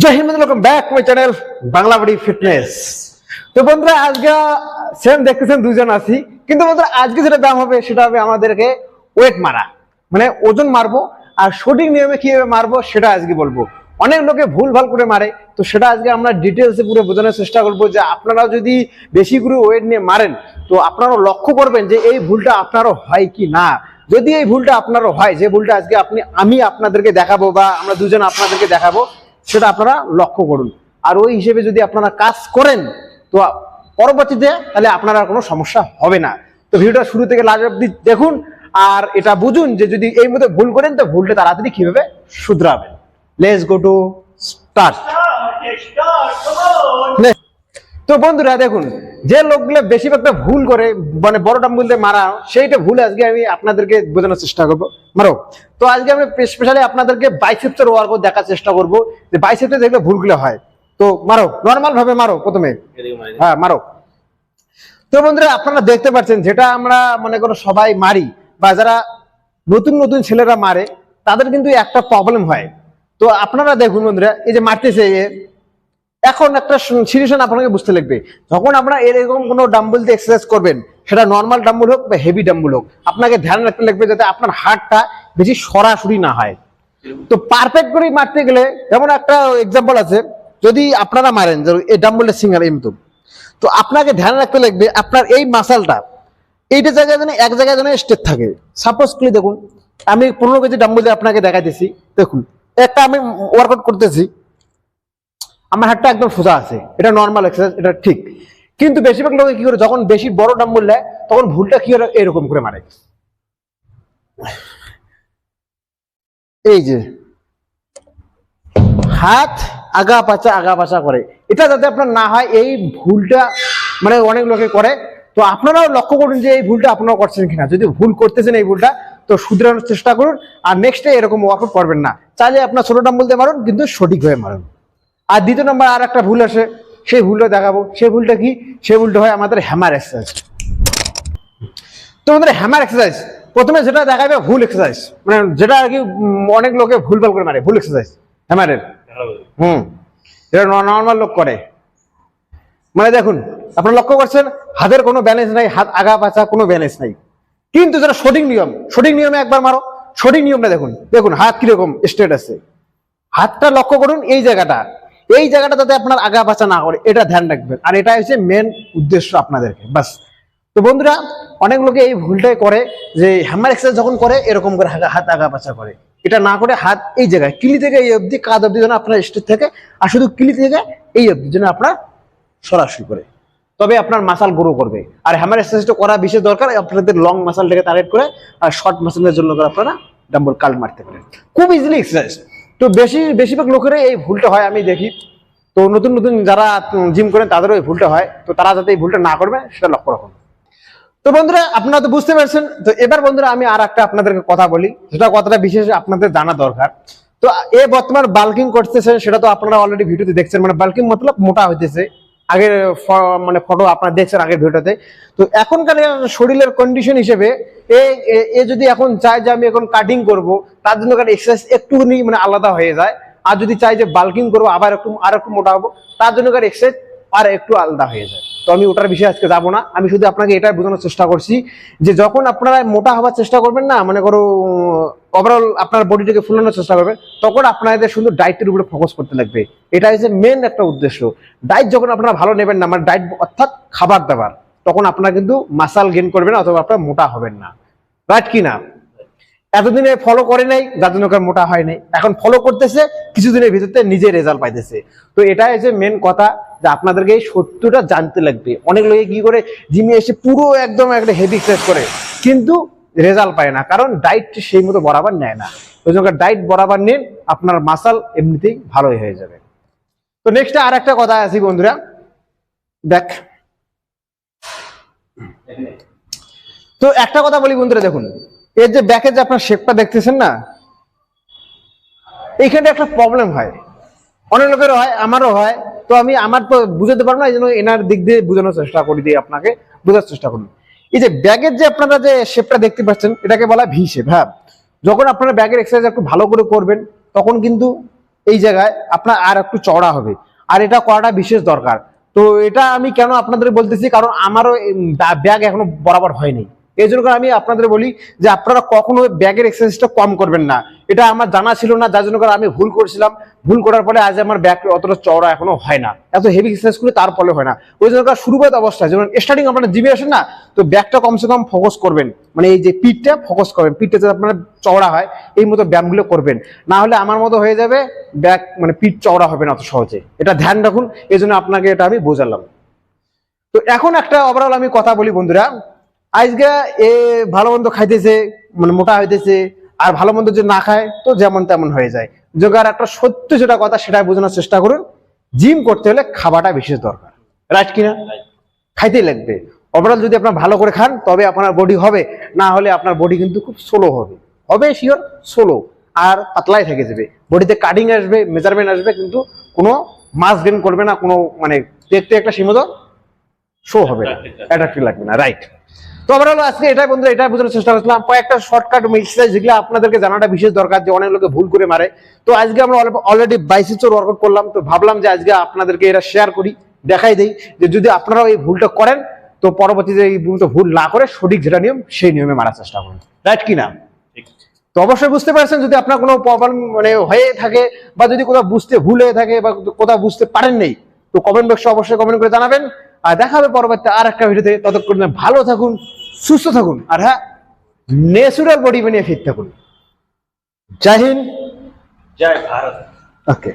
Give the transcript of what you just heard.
Jai Hind welcome back my channel Bangla body fitness তো বন্ধুরা, আজকে সেম দেখতেছেন দুজন আছি। কিন্তু বন্ধুরা, আজকে যেটা দাম হবে, সেটা হবে আমাদেরকে ওয়েট মারা। মানে ওজন মারবো, আর সঠিক নিয়মে কীভাবে মারবো, সেটা আজকে বলব। অনেক লোকে ভুল ভালো করে মারে, তো সেটা আজকে আমরা ডিটেলসে পুরো বোঝানোর চেষ্টা করব যে আপনারা যদি বেশি করে ওয়েট নিয়ে মারেন, তো আপনারাও লক্ষ্য করবেন যে এই ভুলটা আপনারও হয় কি না। যদি এই ভুলটা আপনারও হয়, যে ভুলটা আজকে আপনি, আমি আপনাদেরকে দেখাবো বা আমরা দুজন আপনাদেরকে দেখাবো সেটা আপনারা লক্ষ্য করুন। আর ওই হিসেবে যদি আপনারা কাজ করেন তো পরবর্তীতে তাহলে আপনার আর কোনো সমস্যা হবে না। তো ভিডিওটা শুরু থেকে লাস্ট অব্দি দেখুন আর এটা বুঝুন যে যদি এই মধ্যে ভুল করেন তো ভুলটা তাড়াতাড়ি কীভাবে শুধরাবেন। লেস গো টু স্টার্ট তো বন্ধুরা দেখুন যে লোকগুলো বেশিরভাগটা ভুল করে মানে বড় ডাম্বুল দিয়ে মারা সেইটা ভুল আজকে আমি আপনাদেরকে বোঝানোর চেষ্টা করব। মারো। তো আজকে আমি স্পেশালি আপনাদেরকে বাইসেপসের ওয়ার্কআউট দেখার চেষ্টা করব যে বাইসেপসে দেখলে ভুলগুলো হয়। তো মারো নর্মাল ভাবে মারো প্রথমে। হ্যাঁ মারো। তো বন্ধুরা আপনারা দেখতে পাচ্ছেন যেটা আমরা মনে করো সবাই মারি বা যারা নতুন নতুন ছেলেরা মারে তাদের কিন্তু একটা প্রবলেম হয়। তো আপনারা দেখুন বন্ধুরা এই যে মারতেছে এখন একটা সিচুয়েশন আপনাকে বুঝতে লাগবে যখন আপনারা এরকম কোনো ডাম্বল দিয়ে এক্সারসাইজ করবেন, সেটা নর্মাল ডাম্বল হোক বা হেভি ডাম্বল হোক, আপনাকে ধ্যান রাখতে লাগবে যাতে আপনার হাতটা বেশি সরাসরি না হয়। তো পারফেক্ট করে মারতে গেলে, যেমন একটা এক্সাম্পল আছে, যদি আপনারা মারেন, যে এই ডাম্বলের সিঙ্গার এই মতো। তো আপনাকে ধ্যান রাখতে লাগবে আপনার এই মাসালটা এইটা জায়গায় যেন এক জায়গায় যেন স্টেট থাকে। সাপোজ করে দেখুন, আমি পনেরো কেজি ডাম্বল দিয়ে আপনাকে দেখাইতেছি। দেখুন, একটা আমি ওয়ার্কআউট করতেছি। আমার হাতটা একদম সোজা আছে। এটা নর্মাল এক্সারসাইজ এটা ঠিক। কিন্তু বেশিরভাগ লোকে কি করে, যখন বেশি বড় ডাম্বল নেয়, তখন ভুলটা কি করে, এরকম করে মারে। এই যে। হাত আগা পাচা আগা পাচা করে। এটা যাতে আপনার না হয়, এই ভুলটা মানে অনেক লোকে করে। তো আপনারাও লক্ষ্য করুন যে এই ভুলটা আপনারাও করছেন কিনা। যদি ভুল করতেছেন এই ভুলটা, তো শুধরানোর চেষ্টা করুন। আর নেক্সট এরকম ওয়ার্কআউট করবেন না। চাইলে আপনার ছোট ডাম্বল দিয়ে মারুন, কিন্তু সঠিক হয়ে মারুন। আর দ্বিতীয় নম্বর আর একটা ভুল আসে সেই ভুলটা দেখাবো। সেই ভুলটা কি? সেই ভুলটা হয় আমাদের হ্যামার এক্সারসাইজ তো আমাদের হ্যামার এক্সারসাইজ প্রথমে যেটা দেখাবে ভুল এক্সারসাইজ মানে যেটা আর কি অনেক লোকে ভুল ভালো করে মারে, ভুল এক্সারসাইজ হ্যামারের হুম এটা নর্মাল লোক করে। মানে দেখুন, আপনারা লক্ষ্য করছেন, হাতের কোনো ব্যালেন্স নাই, হাত আগা পাচা কোনো ব্যালেন্স নাই। কিন্তু যেটা সঠিক নিয়ম, সঠিক নিয়মে একবার মারো। সঠিক নিয়মটা দেখুন দেখুন হাত কীরকম স্ট্রেট আছে হাতটা লক্ষ্য করুন এই জায়গাটা। এই জায়গাটা যাতে আপনার আগা পাচা না করে, এটা ধ্যান রাখবেন। আর এটা হচ্ছে মেন উদ্দেশ্য আপনাদেরকে, বাস। তো বন্ধুরা, অনেক লোকে এই ভুলটাই করে যে হ্যামার এক্সারসাইজ যখন করে, এরকম করে হাত আগা পাচা করে। এটা না করে হাত এই জায়গায়, কিলি থেকে এই অবধি, কাঁধ অবধি যেন আপনার স্টেট থেকে, আর শুধু কিলি থেকে এই অবধি যেন আপনার সরাসরি করে। তবে আপনার মাসাল গ্রো করবে। আর হ্যামার এক্সারসাইজটা করা বিশেষ দরকার, আপনাদের লং মাসালটাকে টার্গেট করে, আর শর্ট মাসালের জন্য আপনারা ডাম্বল কাল মারতে পারেন। খুব ইজিলি এক্সারসাইজ তো বেশি, বেশিরভাগ লোকেরই এই ভুলটা হয়, আমি দেখি। তো নতুন নতুন যারা জিম করেন, তাদেরও এই ভুলটা হয়। তো তারা যাতে এই ভুলটা না করবে, সেটা লক্ষ্য রাখুন। তো বন্ধুরা, আপনারা তো বুঝতে পারছেন, তো এবার বন্ধুরা আমি আর একটা আপনাদেরকে কথা বলি। যেটা কথাটা বিশেষ আপনাদের জানা দরকার। তো এ বর্তমান বাল্কিং করতেছে, সেটা তো আপনারা অলরেডি ভিডিওতে দেখছেন। মানে বাল্কিং মতলব মোটা হইতেছে। আগের মানে ফটো আপনারা দেখছেন আগের ভিডিওতে তো এখনকার শরীরের কন্ডিশন হিসেবে এ যদি এখন চায় যে আমি এখন কাটিং করব, তার জন্য এক্সারসাইজ একটুখানি মানে আলাদা হয়ে যায়। আর যদি চাই যে বাল্কিং করব, আবার একটু, আর একটু মোটা হব, তার জন্য এক্সারসাইজ আর একটু আলাদা হয়ে যায়। তো আমি ওটার বিষয়ে আজকে যাব না। আমি শুধু আপনাকে এটাই বোঝানোর চেষ্টা করছি যে যখন আপনারা মোটা হওয়ার চেষ্টা করবেন না, মনে করো ওভারঅল আপনার বডিটাকে ফুলানোর চেষ্টা করবেন, তখন আপনাদের শুধু ডায়েটের উপরে ফোকাস করতে লাগবে। এটা হচ্ছে মেন একটা উদ্দেশ্য। ডায়েট যখন আপনারা ভালো নেবেন না মানে ডায়েট অর্থাৎ খাবার দাবার, তখন আপনারা কিন্তু মাসাল গেইন করবেন অথবা আপনারা মোটা হবেন না। রাইট কি না, এতদিনে ফলো করে নাই, যার জন্য মোটা হয় নাই। এখন ফলো করতেছে, কিছুদিনের ভিতরে নিজে রেজাল্ট পাইতেছে। তো এটাই হচ্ছে মেন কথা যে আপনাদেরকে এই সত্যটা জানতে লাগবে। অনেক লোকে কি করে, জিমে এসে পুরো একদম একটা হেভি এক্সারসাইজ করে, কিন্তু রেজাল্ট পায় না। কারণ ডায়েট সেই মতো বরাবর নেয় না। ওই জন্য ডায়েট বরাবর নিন, আপনার মাসাল এমনিতেই ভালোই হয়ে যাবে। তো নেক্সট আর একটা কথা আছি বন্ধুরা। দেখ। তো একটা কথা বলি বন্ধুরা, দেখুন। এর যে ব্যাকে যে আপনার শেপটা দেখতেছেন না এইখানে একটা প্রবলেম হয়। অনেক লোকেরও হয়, আমারও হয়। তো আমি আমার তো বুঝাতে পারব না, এই জন্য এনার দিক দিয়ে বোঝানোর চেষ্টা করি, দিয়ে আপনাকে বোঝার চেষ্টা করুন। এই যে ব্যাগের যে আপনারা যে শেপটা দেখতে পাচ্ছেন, এটাকে বলা ভি শেপ হ্যাঁ। যখন আপনারা ব্যাগের এক্সারসাইজ একটু ভালো করে করবেন, তখন কিন্তু এই জায়গায় আপনার আর একটু চওড়া হবে। আর এটা করাটা বিশেষ দরকার। তো এটা আমি কেন আপনাদের বলতেছি, কারণ আমারও ব্যাগ এখনও বরাবর হয়নি। এই জন্য আমি আপনাদের বলি যে আপনারা কখনো ব্যাগের এক্সারসাইজটা কম করবেন না। এটা আমার জানা ছিল না, যার জন্য আমি ভুল করছিলাম। ভুল করার ফলে আজ আমার ব্যাগ অতটা চওড়া এখনও হয় না। এত হেভি এক্সারসাইজ করে তার ফলে হয় না। ওই জন্য করে শুরুবাত অবস্থায় যেমন স্টার্টিং আপনারা জিমে আসেন না, তো ব্যাগটা কমসে কম ফোকাস করবেন। মানে এই যে পিঠটা ফোকাস করবেন, পিঠটা যাতে আপনার চওড়া হয়, এই মতো ব্যায়ামগুলো করবেন। না হলে আমার মতো হয়ে যাবে ব্যাগ মানে পিঠ চওড়া হবে না অত সহজে। এটা ধ্যান রাখুন এই জন্য আপনাকে এটা আমি বোঝালাম। তো এখন একটা ওভারঅল আমি কথা বলি বন্ধুরা। আজকে এ ভালো মন্দ খাইতেছে মানে মোটা হইতেছে আর ভালো মন্দ যদি না খায় তো যেমন তেমন হয়ে যায়। যোগার একটা সত্য যেটা কথা সেটা বোঝানোর চেষ্টা করুন। জিম করতে হলে খাবারটা বিশেষ দরকার। রাইট কিনা? খাইতেই লাগবে। ওভারঅল যদি আপনার ভালো করে খান তবে আপনার বডি হবে না হলে আপনার বডি কিন্তু খুব স্লো হবে। হবে শিওর স্লো আর পাতলাই থেকে যাবে। বডিতে কাটিং আসবে মেজারমেন্ট আসবে কিন্তু কোনো মাস গেন করবে না কোনো মানে দেখতে একটা সীমিত শো হবে না। অ্যাট্রাক্টিভ লাগবে না রাইট তো আমরা হলো আজকে এটাই বন্ধুরা এটাই বোঝানোর চেষ্টা করছিলাম। কয়েকটা শর্টকাট এক্সারসাইজ যেগুলো আপনাদেরকে জানাটা বিশেষ দরকার যে অনেক লোকে ভুল করে মারে। তো আজকে আমরা অলরেডি বাইসিচোর ওয়ার্কআউট করলাম তো ভাবলাম যে আজকে আপনাদেরকে এটা শেয়ার করি দেখাই দেই। যে যদি আপনারাও এই ভুলটা করেন তো পরবর্তীতে এই ভুলটা ভুল না করে সঠিক যেটা নিয়ম সেই নিয়মে মারার চেষ্টা করুন। রাইট কি না? তো অবশ্যই বুঝতে পারছেন যদি আপনার কোনো প্রবলেম মানে হয়ে থাকে বা যদি কোথাও বুঝতে ভুল হয়ে থাকে বা কোথাও বুঝতে পারেন নেই তো কমেন্ট বক্সে অবশ্যই কমেন্ট করে জানাবেন। আর দেখা হবে পরবর্তী আর একটা ভিডিওতে ততক্ষণ ভালো থাকুন সুস্থ থাকুন আর হ্যাঁ ন্যাচুরাল বডি বানিয়ে ফিট থাকুন। জয় হিন্দ। জয় ভারত। ওকে